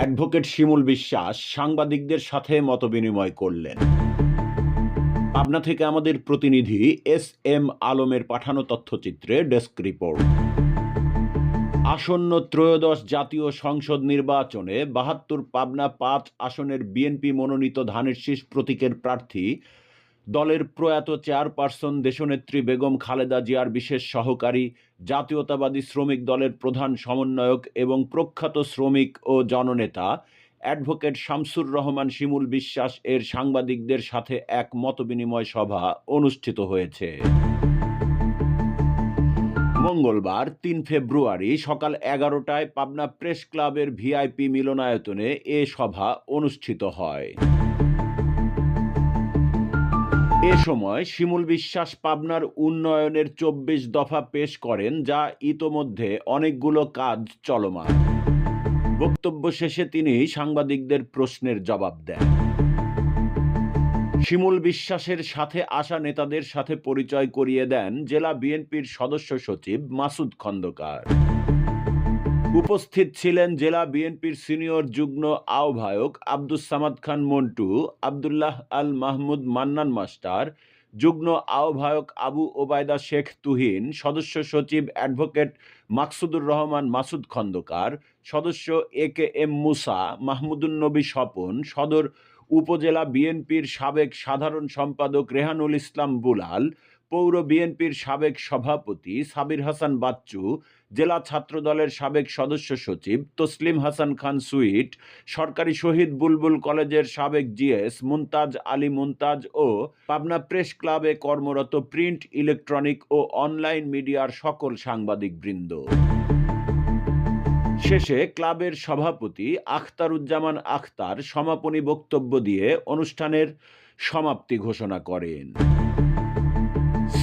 Advocate Shimul Biswas সাংবাদিকদের সাথে মতবিনিময় করলেন। পাবনা থেকে আমাদের প্রতিনিধি এস এম আলমের পাঠানো তথ্যচিত্রে ডেস্ক রিপোর্ট। আসন্ন ত্রয়োদশ জাতীয় সংসদ নির্বাচনে বাহাত্তর পাবনা পাঁচ আসনের বিএনপি মনোনীত ধানের শীষ প্রতীকের প্রার্থী দলের প্রয়াত চেয়ারপারসন দেশনেত্রী বেগম খালেদা জিয়ার বিশেষ সহকারী, জাতীয়তাবাদী শ্রমিক দলের প্রধান সমন্বয়ক এবং প্রখ্যাত শ্রমিক ও জননেতা, অ্যাডভোকেট শামসুর রহমান শিমুল বিশ্বাস এর সাংবাদিকদের সাথে এক মতবিনিময় সভা অনুষ্ঠিত হয়েছে। মঙ্গলবার, তিন ফেব্রুয়ারি সকাল এগারোটায় পাবনা প্রেস ক্লাবের ভিআইপি মিলনায়তনে এ সভা অনুষ্ঠিত হয়। এ সময় শিমুল বিশ্বাস পাবনার উন্নয়নের চব্বিশ দফা পেশ করেন, যা ইতোমধ্যে অনেকগুলো কাজ চলমান। বক্তব্য শেষে তিনি সাংবাদিকদের প্রশ্নের জবাব দেন। শিমুল বিশ্বাসের সাথে আসা নেতাদের সাথে পরিচয় করিয়ে দেন জেলা বিএনপির সদস্য সচিব মাসুদ খন্দকার। উপস্থিত ছিলেন জেলা বিএনপির সিনিয়র যুগ্ম আহ্বায়ক আব্দুস সামাদ খান মন্টু, আবদুল্লাহ আল মাহমুদ মান্নান মাস্টার, যুগ্ম আহ্বায়ক আবু ওবায়দা শেখ তুহিন, সদস্য সচিব অ্যাডভোকেট মাকসুদুর রহমান মাসুদ খন্দকার, সদস্য এ কে এম মুসা, মাহমুদুন নবী স্বপন, সদর উপজেলা বিএনপির সাবেক সাধারণ সম্পাদক রেহানুল ইসলাম বুলাল পৌর বিএনপির সাবেক সভাপতি সাবির হাসান বাচ্চু, জেলা ছাত্রদলের সাবেক সদস্য সচিব তসলিম হাসান খান সুইট, সরকারি শহীদ বুলবুল কলেজের সাবেক জিএস মুনতাজ আলী মুনতাজ ও পাবনা প্রেস ক্লাবে কর্মরত প্রিন্ট, ইলেকট্রনিক ও অনলাইন মিডিয়ার সকল সাংবাদিকবৃন্দ। শেষে ক্লাবের সভাপতি আখতারুজ্জামান আখতার সমাপনী বক্তব্য দিয়ে অনুষ্ঠানের সমাপ্তি ঘোষণা করেন।